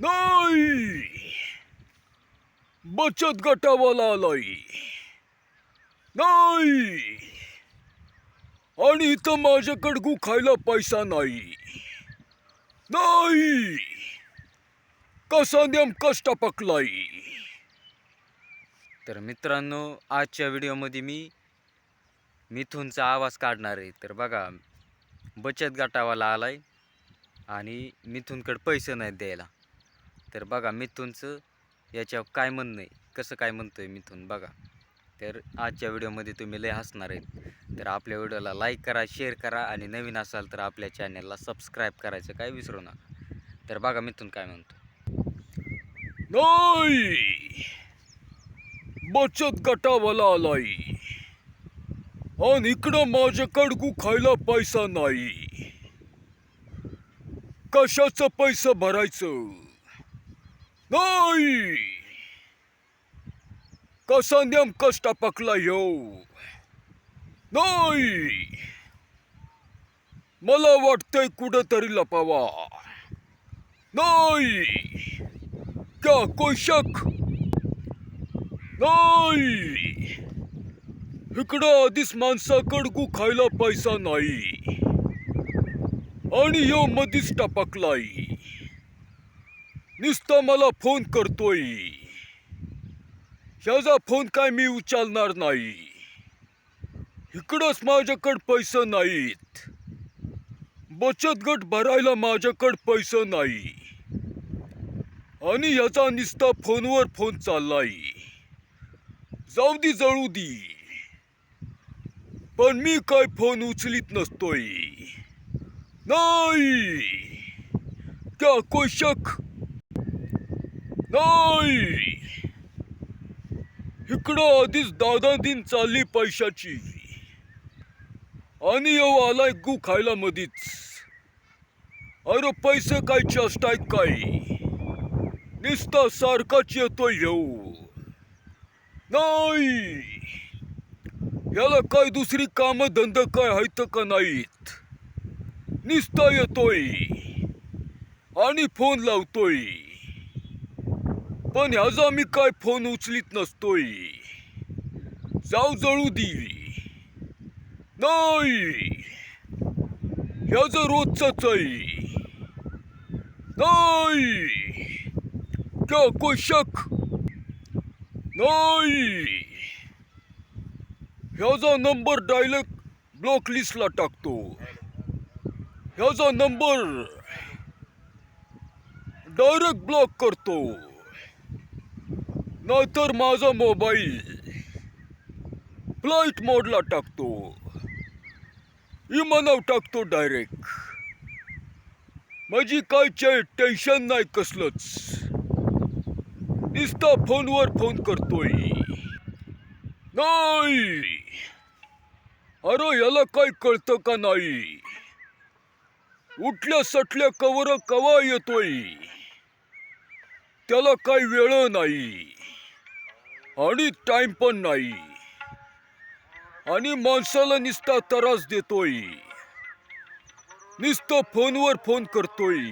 नाही! बचत गटावाला आलाय. नाही! आणि इथं माझ्याकडे गु खायला पैसा नाही. नाही! कसा नेमकाच टपकलाय? तर मित्रांनो आजच्या व्हिडिओमध्ये मी मिथूनचा आवाज काढणार आहे. तर बघा बचत गटावाला आलाय आणि मिथूनकडे पैसे नाहीत द्यायला. तर बघा मिथूनचं याच्यावर काय म्हणणं आहे? कसं काय म्हणतो आहे मिथून? बघा. तर आजच्या व्हिडिओमध्ये तुम्ही लय हसणार आहेत. तर आपल्या व्हिडिओला लाईक करा शेअर करा आणि नवीन असाल तर आपल्या चॅनलला सबस्क्राईब करायचं काय विसरू नका. तर बघा मिथून काय म्हणतो नाही! बचत गटावाला आलाय. आणि इकडं माझ्याकडं खायला पैसा नाही. कशाचं पैसा भरायचं? नाही कसा नेमकाच टपकला येऊ नाही मला वाटतंय कुठंतरी लपावा नाही क्या कोशक नाही इकडं आधीच माणसाकड गु खायला पैसा नाही आणि यो मधीच टपकलाय नुसता मला फोन करतोय. ह्याचा फोन काय मी उचलणार नाही. इकडंच माझ्याकडं पैसे नाहीत. बचत गट भरायला माझ्याकडं पैसे नाही. आणि याचा निस्ता फोनवर फोन चाललाय. जाऊ दी जळू दी. पण मी काय फोन उचलीत नसतोय. नाही. क्या कोशक नाही. इकडं आधीच दादा दिन चालली पैशाची. आणि येऊ आलाय गु खायला मधीच. अरे पैसे काय चेष्टाय काय? निस्ता सारखाच येतोय येऊ नाही. याला काय दुसरी काम धंद काय आहेत का नाहीत? निस्ता येतोय. आणि फोन लावतोय. पण ह्याचा मी काय फोन उचलीत नसतोय. जाऊ जळू दे नाही. ह्याचं रोजच आहे. नाही. क्या कोई शक नाही. ह्याचा नंबर डायरेक्ट ब्लॉक लिस्टला टाकतो. ह्याचा नंबर डायरेक्ट ब्लॉक करतो. नाहीतर माझा मोबाईल फ्लाईट मोडला टाकतो. इमानाव टाकतो डायरेक्ट माझी कायचे टेन्शन नाही कसलंच. नुसता फोनवर फोन करतोय. नाही. अरे याला काय कळतं का नाही? उठल्या सटल्या कवर कवा येतोय? त्याला काही वेळ नाही. आणि टाइम पण नाही. आणि माणसाला नुसता त्रास देतोय. नुसतं फोनवर फोन करतोय.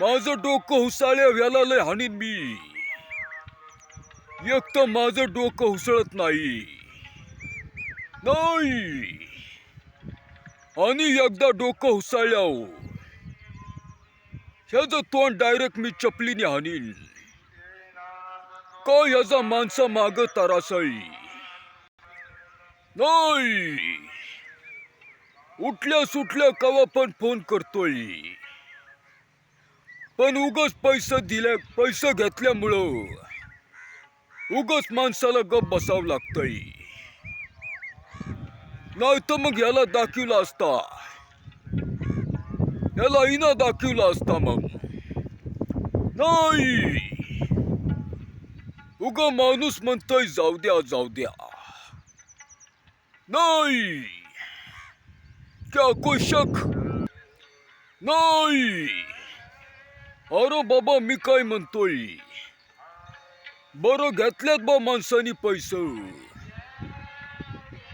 माझं डोकं हुसाळ्या व्यालालय हाणीन मी. एक तर माझं डोकं हुसळत नाही. नाही. आणि एकदा डोकं हुसाळल्याव ह्याचं तोंड डायरेक्ट मी चपलीने हाणीन का ह्याचा माणसं माग तरासाई नाही उठल्या सुटल्या कवा पण फोन करतोय। पण उगच पैसे दिल्या पैसे घेतल्यामुळं उगच माणसाला गप बसावं लागतंय। नाही तर मग याला दाखवला असता। याला इना दाखवला असता मग। नाही उगा माणूस म्हणतोय जाऊ द्या जाऊ द्या. नाही. क्या कोशक. नाही. अरे बाबा मी काय म्हणतोय? बरं घेतल्यात बा माणसानी पैसे.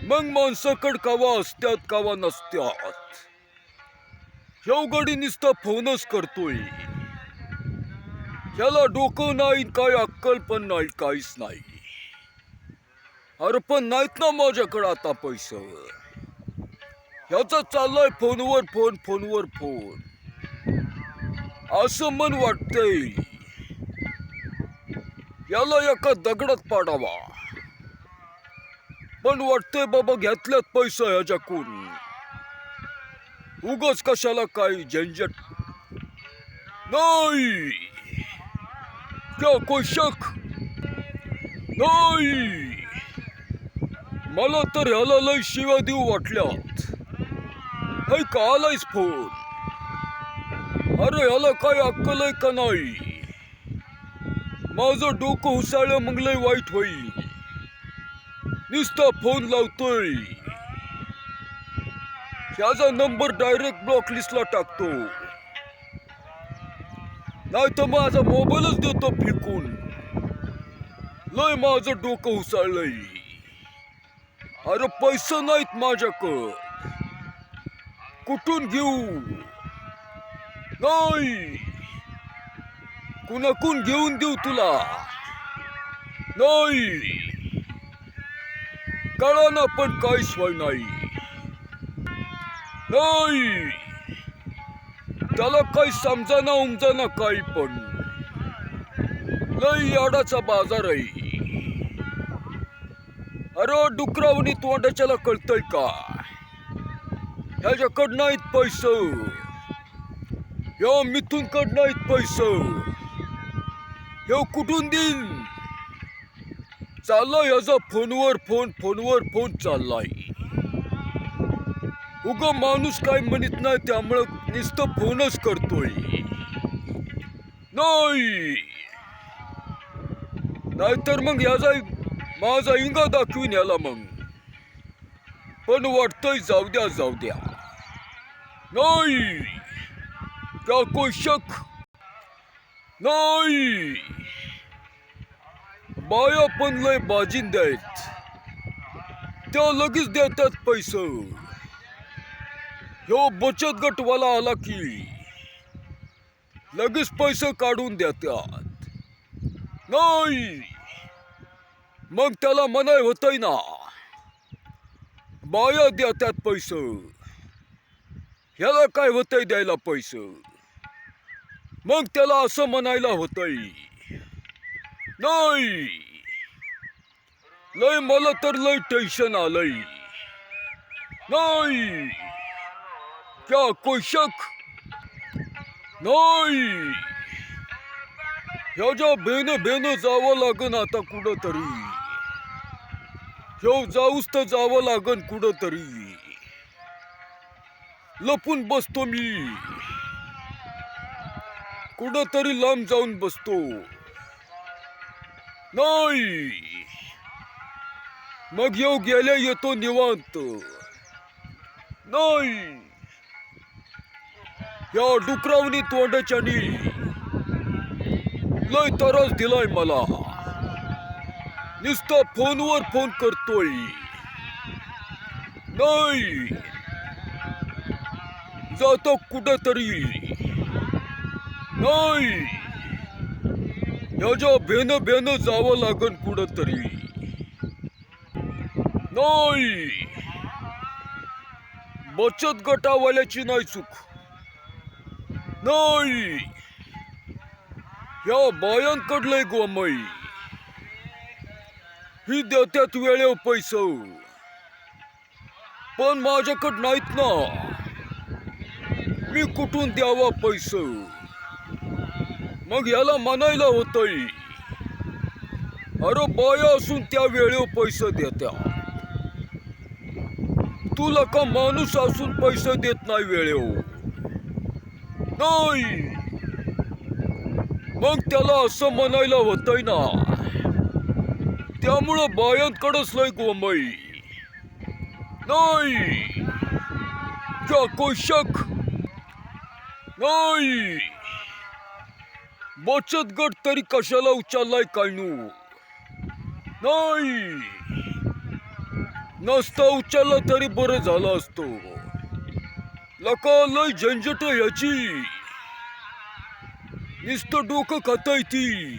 मग माणसाकड कावा असत्यात कावा नसत्यात. शेवगडी नुसता फोनच करतोय. त्याला डोकं नाही काय अक्कल पण नाही काहीच नाही. अरे पण नाहीत ना माझ्याकडे आता पैसे. ह्याचा चाललाय फोनवर फोन फोनवर फोन. असं मन वाटतंय. याला एका दगडात पाडावा. पण वाटतंय बाबा घेतल्यात पैसा ह्याच्याकडून. उगच कशाला काही झंझट. नाही! क्या कोशक? नाही. मला तर ह्याला लय शिव्या देऊ वाटल्यात. हे का आलायस फोन? अरे ह्याला काय अक्कल आहे का नाही? माझं डोकं हुसाळलं मग लय वाईट होईल. नुसता फोन लावतोय. ह्याचा नंबर डायरेक्ट ब्लॉक लिस्टला टाकतो. नाही तर माझा मोबाईलच देतो फेकून. लय माझं डोकं उसळलंय. अरे पैसे नाहीत माझ्याकडं. कुठून घेऊ? नाही. कुणाकून घेऊन देऊ तुला? नाही. कळा ना पण काही सोय नाही नाही. त्याला काही समजाना उमजाना काही पण. लई याडाचा बाजार आहे अरे डुकरावणी तोंडाच्याला कळतय का? ह्याच्याकड नाहीत पैस. ह्या मिथूनकड नाहीत पैस. हे कुठून देईन? चाललाय ह्याचा फोनवर फोन फोनवर फोन चाललाय. उग माणूस काय म्हणत नाही त्यामुळं नुसतं फोनच करतोय. नाही. नाहीतर मग याचा माझा इंगा दाखवीन याला मग. पण वाटतंय जाऊ द्या जाऊ द्या. नाही. त्या कोई शक नाही. बाया पण लय बाजीन द्यायत त्या लगेच देतात पैसे. ह्यो बचत गटवाला आला की लगेच पैसे काढून देतात नाही. मग त्याला मनाय होतय ना. बाया देतात पैसे. ह्याला काय होतंय द्यायला पैसे? मग त्याला असं म्हणायला होतंय. नाही. लय मला तर लय टेन्शन आलंय. नाही. क्या कोई शक नाही ह्याच्या बेन बेन जावं लागन आता कुठं तरी ह्यो जाऊस तर जावं लागन कुठं तरी लपून बसतो मी. कुठं तरी लांब जाऊन बसतो. नाही. मग येऊ गेल्या येतो निवांत. नाही. या डुकरावनी तोंडाच्यानी लय त्रास दिलाय मला. नुसता फोनवर फोन करतोय. नाही. जातो कुठं तरी नाही ह्याच्या भेन भेन जावं लागन कुठं तरी नाही. बचत गटावाल्याची नाही चूक नाही. या बायांकडलंय गोमई ही देत्यात वेळेव पैस. पण माझ्याकड नाहीत ना. मी कुठून द्यावा पैस? मग याला म्हणायला होतय. अरे बाया असून त्या वेळेव पैसे देत्या. तुला का माणूस असून पैसे देत नाही वेळेव नाही मग त्याला असं म्हणायला होतंय ना त्यामुळं बायांकडच लय गोमई नाही क्या शक नाही बचत गट तरी कशाला उचललाय कायनू नाही नसता उचलला तरी बरं झालं असतो. लय झंझट याची. नुसतं डोकं खाताय ती.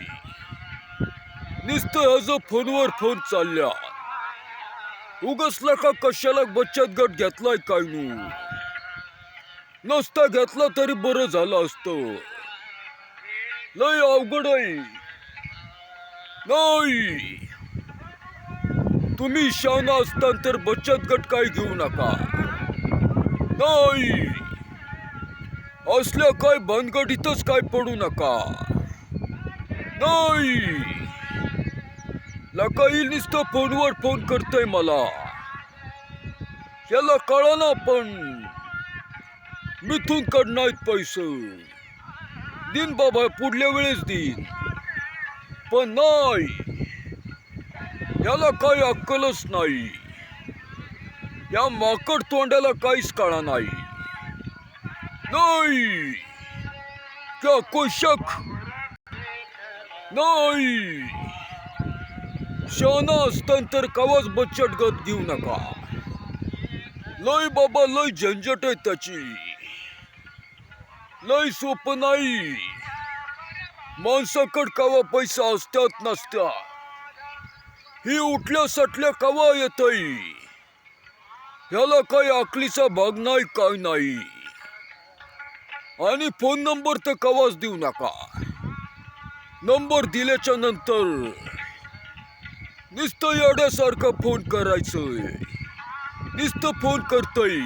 नुसतं ह्याचं फोनवर फोन चालल्या. उगसला का कशाला बचत गट घेतलाय काय नू? नसता घेतला तरी बरं झालं असतं. लय अवघड आहे. नाही. तुम्ही शाना असता तर बचत गट काय घेऊ नका. नाही. असल्या काय भानगडीतच काय पडू नका. नाही. लका येईल नुसतं फोनवर फोन करतय मला. याला कळा ना पण मिथून नाहीत पैसे. दिन बाबा पुढल्या वेळेस देईन पण नाही. याला काही अक्कलच नाही. या माकड तोंडाला काहीच कळा नाही. नाही. त्या कोशक. नाही. शहाणा असताना तर कवाच बचत गत घेऊ नका. लय बाबा लय झंझट आहे त्याची. लय सोपं नाही. माणसाकड कवा पैसा असत्यात नसत्या. ही उठल्या सटल्या कवा येतय? ह्याला काही आकलीचा भाग नाही काय नाही. आणि फोन नंबर तर कवाच देऊ नका. नंबर दिल्याच्या नंतर नुसतं येड्यासारखं फोन करायचं नुसतं फोन करतय.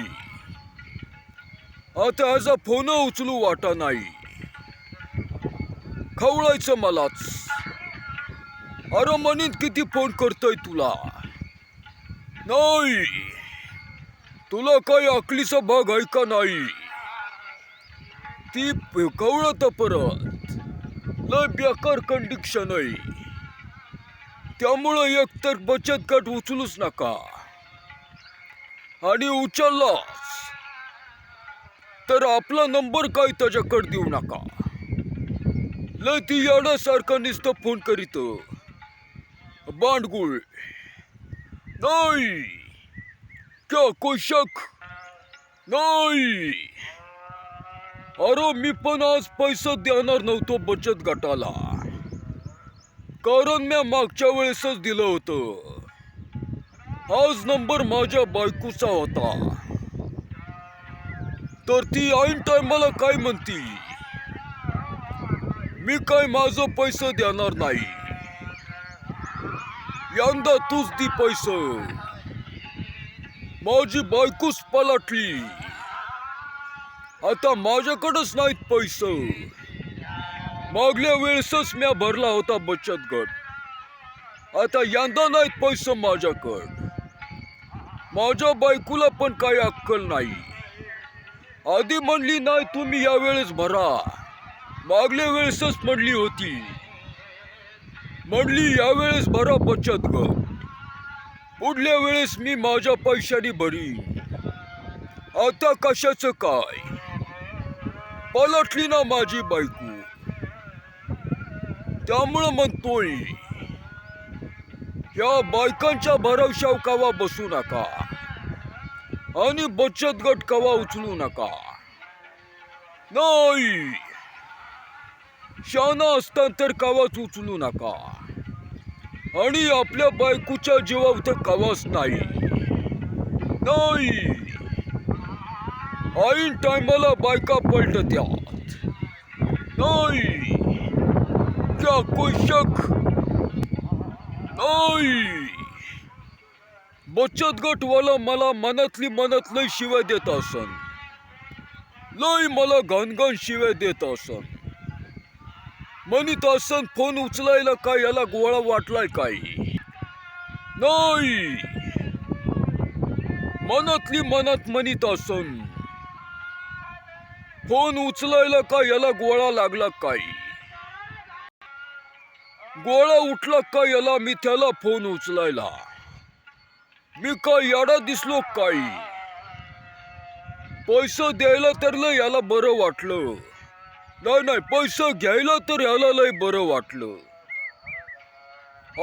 आता ह्याचा फोन उचलू वाटा नाही. खवळायचं मलाच. अरे म्हणीन किती फोन करतोय तुला? नाही. तुला काही अकलीचा भाग आहे का नाही? ती कवळत परत. लय बेकार कंडिक्शन आहे. त्यामुळं एकतर बचत गट उचलूच नका. आणि उचललाच तर आपला नंबर काय त्याच्याकडे देऊ नका. लय ती येण्यासारखं नुसतं फोन करीत. बांडगुळ नाही! क्या कोई शक नाही. अरे मी पण आज पैसे देणार नव्हतो बचत गटाला. कारण मी मागच्या वेळेसच दिलं होतं. आज नंबर माझ्या बायकोचा होता. तर ती ऐन टायमाला काय म्हणती? मी काय माझं पैसे देणार नाही. यंदा तूच दी पैसे. माझी बायकोच पलटली. आता माझ्याकडंच नाहीत पैसे. मागल्या वेळेसच म्या भरला होता बचत गट. आता यंदा नाहीत पैसे माझ्याकड. माझ्या बायकोला पण काही अक्कल नाही. आधी म्हणली नाही तुम्ही या वेळेस भरा. मागल्या वेळेसच म्हणली होती. म्हणली यावेळेस भरा बचत गट. पुढल्या वेळेस मी माझ्या पैशाने भरी आता कशाचं काय? पलटली ना माझी बायको. त्यामुळं म्हणतोय या बायकांच्या भरवशाव कवा बसू नका. आणि बचत गट कवा उचलू नका. नाही. शाना हस्तांतर कवाच उचलू नका. आणि आपल्या बायकोच्या जीवावर ते कवाच नाही. नाही. ऐन टायमाला बायका पलटत्यात. नाही. क्या कोई शक नाही. बचत गटवाला मला मनातली मनात लय शिव्या देत असन. लय मला घनघन शिव्या देत असन. म्हणित फोन उचलायला काय? याला गोळा वाटलाय काय नाही! मनातली मनात म्हणित असन फोन उचलायला काय? याला गोळा लागला काय गोळा उठला का याला मी त्याला फोन उचलायला. मी काय याडा दिसलो काय? पैसे द्यायला तर याला बरं वाटलं. नाही नाही पैसे घ्यायला तर याला लय बरं वाटलं.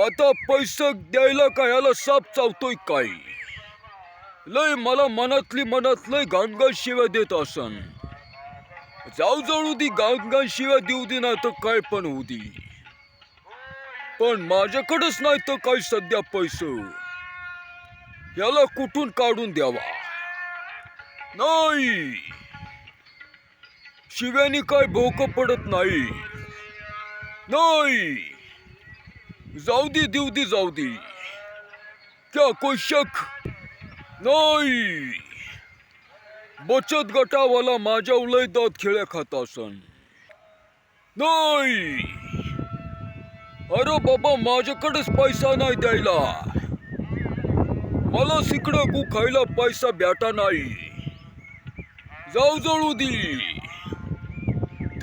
आता पैसे द्यायला का याला साप चावतोय काय? लय मला मनातली मनात लय घाणघाण शिव्या देत असन. जाऊ जाऊ दी गाण गाण शिवाय देऊ दे ना तर काय पण होऊ दे. पण माझ्याकडेच नाही तर काय सध्या पैसे? याला कुठून काढून द्यावा? नाही! शिव्याने काय भोक पडत नाही. नाही. जाऊ दे देऊ दे जाऊ दे. क्या कोई शक नाही. बचत गटावाला माझ्या उलयदात खेळ्या खात असन. नाही. अरे बाबा माझ्याकडेच पैसा नाही द्यायला. मला सिकडं गु खायला पैसा भेटा नाही. जाऊ जळू दी.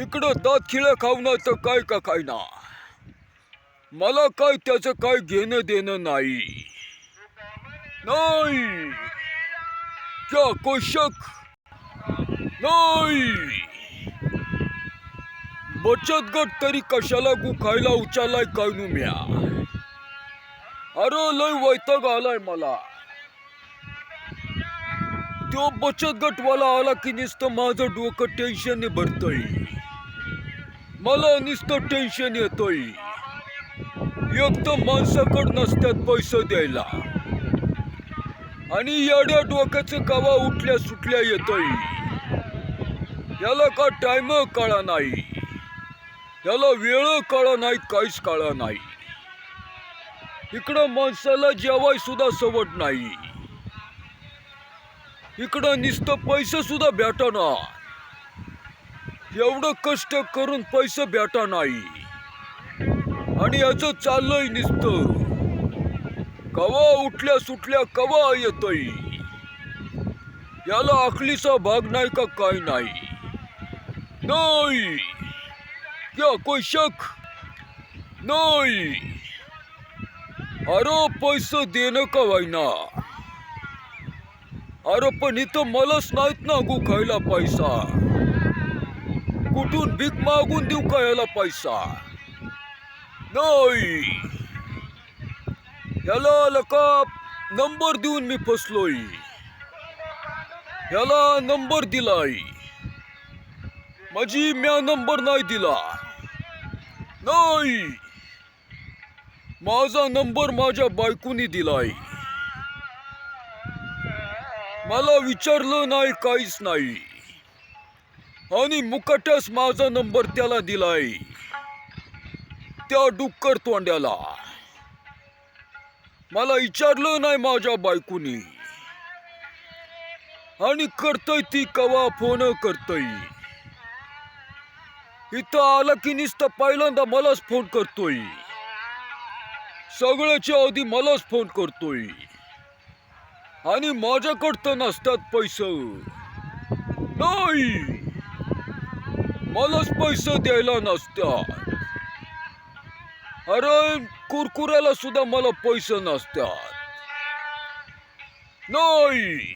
तिकडं दात खिळे खाऊ तर काय का काय ना मला काय त्याचं काय घेणं देणं नाही. नाही! क्या कोशक? नाही! बचत गट तरी कशाला गु खायला उचालाय काय नु म्या? अरे लय वैताग आलाय मला. तो बचत गटवाला आला की नुसतं माझं डोकं टेन्शनने भरतय. मला नुसतं टेन्शन येतोय. एक तर माणसाकड नसतात पैसे द्यायला. आणि एवढ्या डोक्याचं कवा उठल्या सुटल्या येतोय. याला का टाइम कळा नाही. याला वेळ कळा नाही काहीच कळा नाही. इकडं माणसाला जेवाय सुद्धा सवड नाही. इकडं नुसतं पैसे सुद्धा भेटणार एवढं कष्ट करून पैसे भेटा नाही. आणि याचं चाललंय निसत. कवा उठल्या सुटल्या कवा येतय. याला आखलीचा भाग नाही का काय नाही? नाही. या कोई शक? नाही. अरे पैसे देणं का वाईना अरे पण इथं मलाच नाहीत ना गु खायला पैसा. कुठून भीक मागून देऊ का याला पैसा? नाही. याला लका नंबर देऊन मी फसलोय. याला नंबर दिलाय. माझी म्या नंबर नाही दिला. नाही. माझा नंबर माझ्या बायकोनी दिलाय. मला विचारलं नाही काहीच नाही. आणि मुकटच माझा नंबर त्याला दिलाय. त्या डुक्कर तोंड्याला. मला विचारलं नाही माझ्या बायकोनी. आणि करतय ती कवा फोन करतय. इथं आला की नुसतं पहिल्यांदा मलाच फोन करतोय. सगळ्याच्या आधी मलाच फोन करतोय. आणि माझ्याकडं नसतात पैसे. नाही! मलाच पैसे द्यायला नसतात अरे कुरकुऱ्याला सुद्धा मला पैसे नसतात नाही.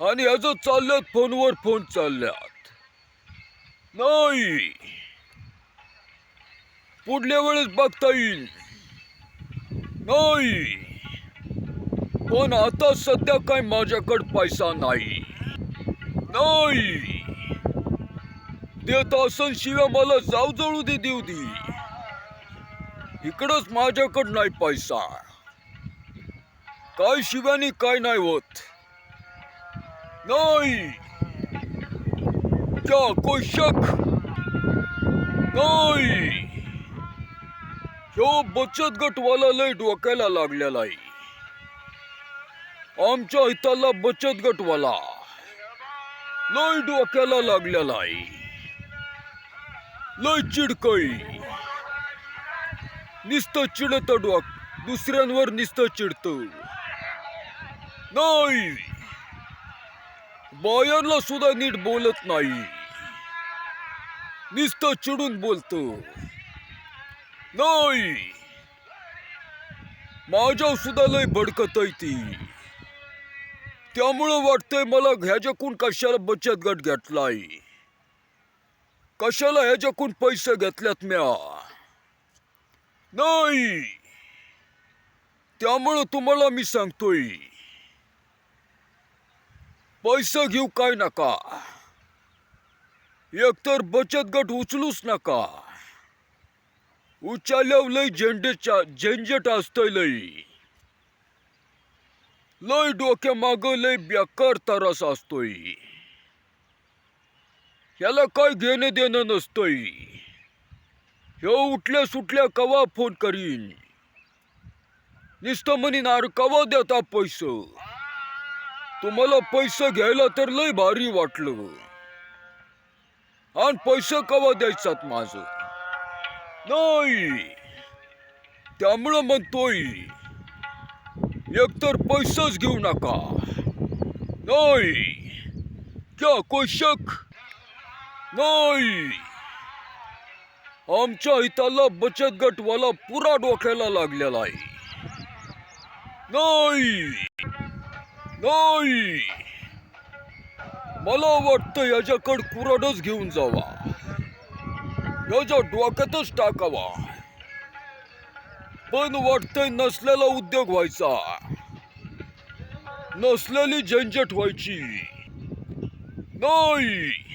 आणि ह्याचं चालल्यात फोनवर फोन चालल्यात. नाही. पुढल्या वेळेस बघता येईल. नाही. पण आता सध्या काय माझ्याकडे पैसा नाही. नाही. देत असन शिव्या मला जाऊ जळू दे देऊ दे इकडंच माझ्याकडं नाही पैसा. काय शिवानी काय नाही होत. नाही. क्या कोई शक नाही. ह्यो बचत गटवाला लय डोक्याला लागलेला आहे. आमच्या हिताला बचत गटवाला लय डोक्याला लागलेला आहे. लय चिडकई. नुसतं चिडत डोक दुसऱ्यांवर नुसतं चिडत नाही. बायांना सुद्धा नीट बोलत नाही. नुसतं चिडून बोलत नाही. माझ्या सुद्धा लय भडकत आहे ती. त्यामुळं वाटतंय मला ह्याच्याकून कशाला बचत गट घेतलाय. कशाला ह्याच्याकून पैसे घेतल्यात म्या? नाही. त्यामुळं तुम्हाला मी सांगतोय. पैसे घेऊ काय नका? एकतर बचत गट उचलूच नका. उचाल्याव लय झेंडेच्या झेंझट असतंय लय लय डोक्या माग लय बेकार तरास असतोय. याला काय घेणं देणं नसतंय. ह्यो उठल्या सुटल्या कवा फोन करीन? नुसतं म्हणीन अरे कवा देता पैसे? तुम्हाला पैसे घ्यायला तर लय भारी वाटलं. आणि पैसे कवा द्यायचात माझ? नाही. त्यामुळं म्हणतोय एकतर पैसेच घेऊ नका. नाही. क्या कोशक नाही. आमच्या हिताला बचत गटवाला पुरा डोक्याला लागलेला आहे. नाही. नाही. मला वाटतं याच्याकड कुराडच घेऊन जावा. याच्या डोक्यातच टाकावा. पण वाटतंय नसलेला उद्योग व्हायचा. नसलेली झंझट व्हायची. नाही.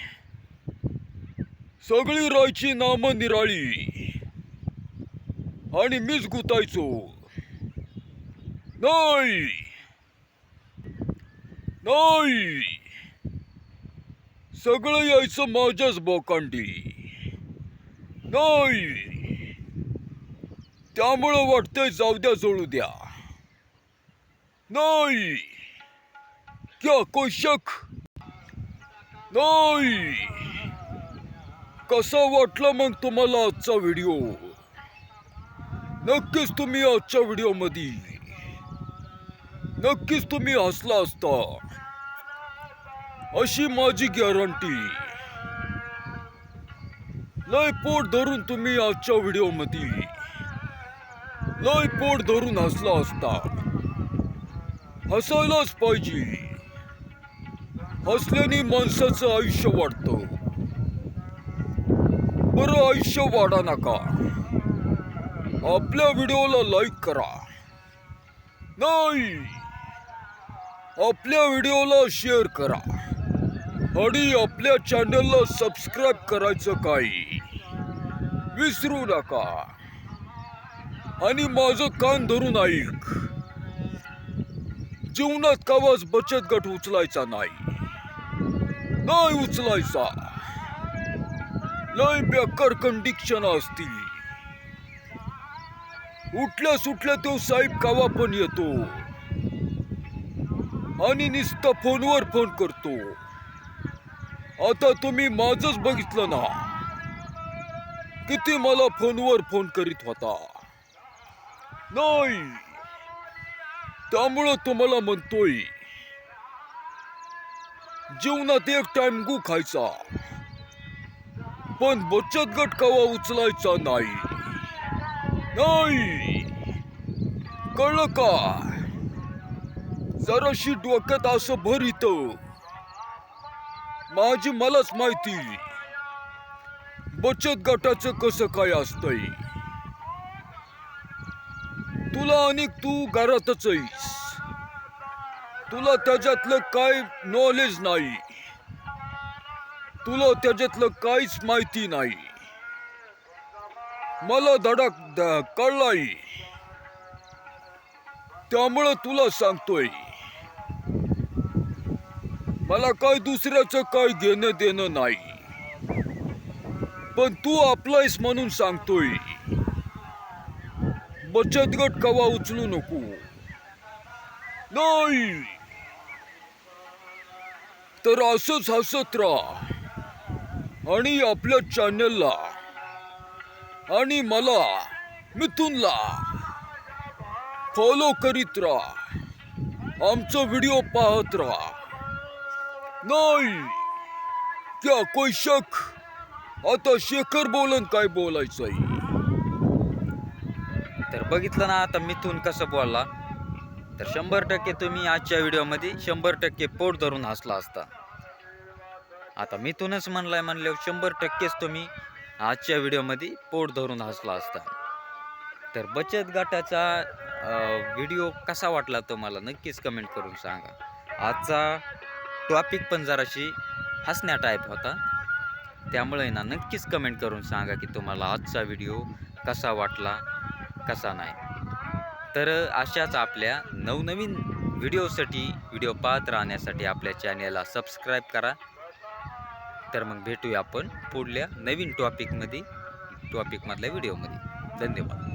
सगळी राहायची नामं निराळी. आणि मीच गुतायचो. नाही. नाही. सगळं यायचं माझ्याच बोकांडी. नाही. त्यामुळं वाटतंय जाऊ द्या जोडू द्या. नाही. क्या कोशक? नाही. कसा वाटला मग तुम्हाला आजचा व्हिडिओ? नक्कीच तुम्ही आजच्या व्हिडिओमध्ये नक्कीच तुम्ही हसला असता. अशी माझी गॅरंटी लय पोट धरून तुम्ही आजच्या व्हिडिओमध्ये लय पोट धरून हसला असता. हसायलाच पाहिजे. हसल्याने माणसाचं आयुष्य वाढतं. बरं आयुष्य वाढा नका. आपल्या व्हिडिओला लाईक करा. नाही आपल्या व्हिडिओला शेअर करा. आणि आपल्या चॅनलला सबस्क्राईब करायचं काही विसरू नका. आणि माझं कान धरून ऐक. जीवनात कवाच बचत गट उचलायचा नाही. नाही उचलायचा. लय बेकार कंडिक्शन असतील उठल्या सुटल्या तो साहेब कावा पण येतो. आणि नुसता फोनवर फोन करतो. आता तुम्ही माझच बघितलं ना. किती मला फोनवर फोन करीत होता. नाही. त्यामुळं तुम्हाला म्हणतोय. जीवनात एक टाइम गु खायचा. पण बचत गट कवा उचलायचा नाही? नाही. कळलं का? जराशी डोक्यात असं भर इथ. माझी मलाच माहिती. बचत गटाचं कसं काय असतंय? तुला आणि तू घरातच आहेस. तुला त्याच्यातलं काय नॉलेज नाही. तुला त्याच्यातलं काहीच माहिती नाही. मला धडक कळलाय. त्यामुळं तुला सांगतोय. मला काय दुसऱ्याचं काय घेणं देणं नाही. पण तू आपलायस म्हणून सांगतोय. बचत गट कवा उचलू नको. नाही. तर असंच हसत राहा. आणि आपल्या चॅनलला आणि मला मिथुनला. फॉलो करीत राहा. आमचं व्हिडिओ पाहत राहा. नाही. क्या कोई शक? आता शेखर बोलन काय बोलायचंय. तर बघितलं ना आता मिथून कसं बोलला? तर शंभर टक्के तुम्ही आजच्या व्हिडिओमध्ये शंभर टक्के पोट धरून हसला असता. आता मिथूनच म्हणलाय म्हणल्यावर शंभर टक्केच तुम्ही आजच्या व्हिडिओमध्ये पोट धरून हसला असता. तर बचत गटाचा व्हिडिओ कसा वाटला तो मला नक्कीच कमेंट करून सांगा. आजचा टॉपिक पण जराशी हसण्या टाईप होता. त्यामुळे ना नक्कीच कमेंट करून सांगा की तुम्हाला आजचा व्हिडिओ कसा वाटला कसा नाही. तर अशाच आपल्या नवनवीन व्हिडिओसाठी व्हिडिओ पाहत राहण्यासाठी आपल्या चॅनेलला सबस्क्राईब करा. तर मग भेटूया आपण पुढल्या नवीन टॉपिकमध्ये टॉपिकमधल्या व्हिडिओमध्ये धन्यवाद.